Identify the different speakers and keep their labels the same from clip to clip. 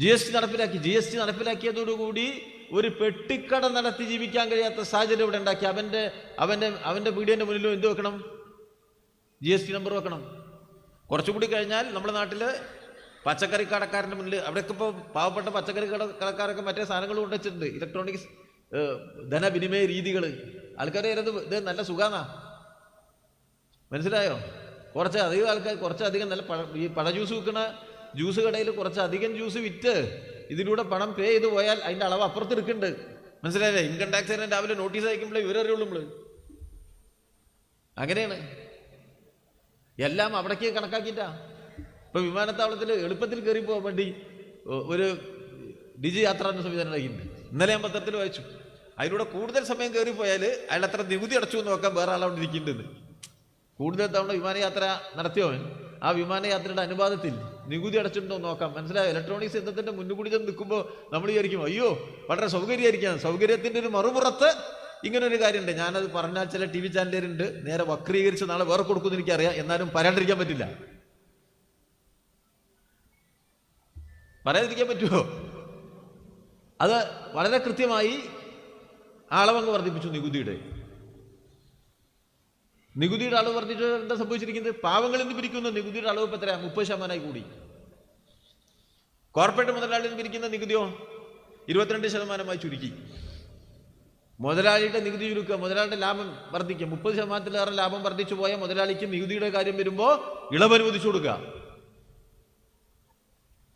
Speaker 1: G S T നടപ്പിലാക്കി. G S T നടപ്പിലാക്കിയതോടുകൂടി ഒരു പെട്ടിക്കട നടത്തി ജീവിക്കാൻ കഴിയാത്ത സാഹചര്യം ഇവിടെ ഉണ്ടാക്കി. അവന്റെ അവന്റെ അവന്റെ വീടിന്റെ മുന്നിലും എന്ത് വെക്കണം? ജി എസ് ടി നമ്പർ വെക്കണം. കുറച്ചുകൂടി കഴിഞ്ഞാൽ നമ്മുടെ നാട്ടിൽ പച്ചക്കറി കടക്കാരന്റെ മുന്നിൽ അവിടെയൊക്കെ ഇപ്പോൾ പാവപ്പെട്ട പച്ചക്കറി കട കടക്കാരൊക്കെ മറ്റേ സാധനങ്ങൾ കൊണ്ടുവച്ചിട്ടുണ്ട് ഇലക്ട്രോണിക്സ് ധനവിനിമയ രീതികൾ ആൾക്കാർ ഇത് ഇത് നല്ല സുഖാന്നാ. മനസ്സിലായോ? കുറച്ച് അധികം ആൾക്കാർ കുറച്ചധികം നല്ല പഴ ഈ പഴ ജ്യൂസ് വിൽക്കുന്ന ജ്യൂസ് കടയിൽ കുറച്ച് അധികം ജ്യൂസ് വിറ്റ് ഇതിലൂടെ പണം പേ ചെയ്ത് പോയാൽ അതിന്റെ അളവ് അപ്പുറത്ത് എടുക്കുന്നുണ്ട് മനസ്സിലായില്ലേ? ഇൻകം ടാക്സ് തന്നെ രാവിലെ നോട്ടീസ് അയക്കുമ്പോഴേ വിവരം അറിയുള്ളൂ നമ്മൾ അങ്ങനെയാണ്. എല്ലാം അവിടേക്ക് കണക്കാക്കിയിട്ടാ. ഇപ്പൊ വിമാനത്താവളത്തിൽ എളുപ്പത്തിൽ കയറി പോകാൻ വേണ്ടി ഒരു ഡിജി യാത്ര എന്ന സംവിധാനം ഉണ്ടാക്കിയിട്ടുണ്ട്. ഇന്നലെ ഞാൻ പത്രത്തിൽ വായിച്ചു. അതിലൂടെ കൂടുതൽ സമയം കയറി പോയാൽ അയാൾ അത്ര നികുതി അടച്ചു എന്ന് നോക്കാൻ വേറെ ആളവിടെ ഇരിക്കുന്നുണ്ട് കൂടുതൽ തവണ വിമാനയാത്ര നടത്തിയവൻ ആ വിമാനയാത്രയുടെ അനുപാതത്തിൽ നികുതി അടച്ചിട്ടുണ്ടോ നോക്കാം. മനസ്സിലായോ? ഇലക്ട്രോണിക്സ് യന്ത്രത്തിന്റെ മുന്നുകൂടി ചെന്ന് നിൽക്കുമ്പോൾ നമ്മൾ വിചാരിക്കും അയ്യോ വളരെ സൗകര്യമായിരിക്കാം സൗകര്യത്തിന്റെ ഒരു മറുപുറത്ത് ഇങ്ങനെ ഒരു കാര്യമുണ്ട്. ഞാനത് പറഞ്ഞാൽ ചില ടി വി ചാനലുകാരുണ്ട്. നേരെ വക്രീകരിച്ച് നാളെ വേറെ കൊടുക്കുമെന്ന് എനിക്കറിയാം. എന്നാലും പറയാണ്ടിരിക്കാൻ പറ്റില്ല. പറയാതിരിക്കാൻ പറ്റുമോ? അത് വളരെ കൃത്യമായി ആളവങ്ങ് വർദ്ധിപ്പിച്ചു നികുതിയുടെ. നികുതിയുടെ അളവ് വർദ്ധിച്ചു എന്താ സംഭവിച്ചിരിക്കുന്നത്? പാവങ്ങളിൽ നിന്ന് പിരിക്കുന്ന നികുതിയുടെ അളവ് ഇപ്പം എത്രയാ മുപ്പത് ശതമാനമായി കൂടി. കോർപ്പറേറ്റ് മുതലാളിയിൽ നിന്ന് പിരിക്കുന്ന നികുതിയോ? ഇരുപത്തിരണ്ട് ശതമാനമായി ചുരുക്കി. മുതലാളിയുടെ നികുതി ചുരുക്കുക മുതലാളിയുടെ ലാഭം വർദ്ധിക്കുക. മുപ്പത് ശതമാനത്തിലേറെ ലാഭം വർദ്ധിച്ചു പോയ മുതലാളിക്ക് നികുതിയുടെ കാര്യം വരുമ്പോൾ ഇളവ് അനുവദിച്ചു കൊടുക്കുക.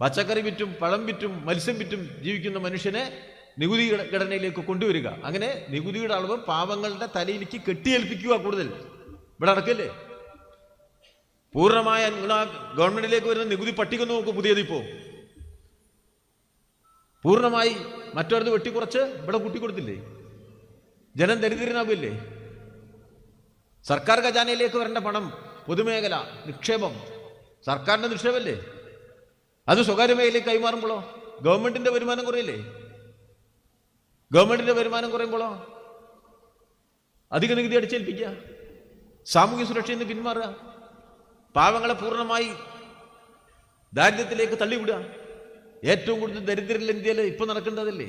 Speaker 1: പച്ചക്കറി വിറ്റും പഴം വിറ്റും മത്സ്യം വിറ്റും ജീവിക്കുന്ന മനുഷ്യനെ നികുതി ഘടനയിലേക്ക് കൊണ്ടുവരിക. അങ്ങനെ നികുതിയുടെ അളവ് പാവങ്ങളുടെ തലയിലേക്ക് കെട്ടിയേൽപ്പിക്കുക കൂടുതൽ. ഇവിടെ നടക്കല്ലേ? പൂർണമായ ഗവൺമെന്റിലേക്ക് വരുന്ന നികുതി പട്ടിക നോക്കും നോക്കൂ പുതിയതിപ്പോ പൂർണമായി മറ്റൊരു വെട്ടിക്കുറച്ച് ഇവിടെ കൂട്ടിക്കൊടുത്തില്ലേ? ജനം ദരിദ്രനാവില്ലേ? സർക്കാർ ഖജാനയിലേക്ക് വരേണ്ട പണം പൊതുമേഖല നിക്ഷേപം സർക്കാരിന്റെ നിക്ഷേപമല്ലേ അത് സ്വകാര്യ മേഖലയിലേക്ക് കൈമാറുമ്പോഴോ? ഗവൺമെന്റിന്റെ വരുമാനം കുറയില്ലേ? ഗവൺമെന്റിന്റെ വരുമാനം കുറയുമ്പോഴോ? അധിക നികുതി അടിച്ചേൽപ്പിക്കുക. സാമൂഹ്യ സുരക്ഷയിൽ നിന്ന് പിന്മാറുക. പാവങ്ങളെ പൂർണമായി ദാരിദ്ര്യത്തിലേക്ക് തള്ളിവിടുക. ഏറ്റവും കൂടുതൽ ദരിദ്രരിൽ ഇന്ത്യയിൽ ഇപ്പം നടക്കേണ്ടതല്ലേ?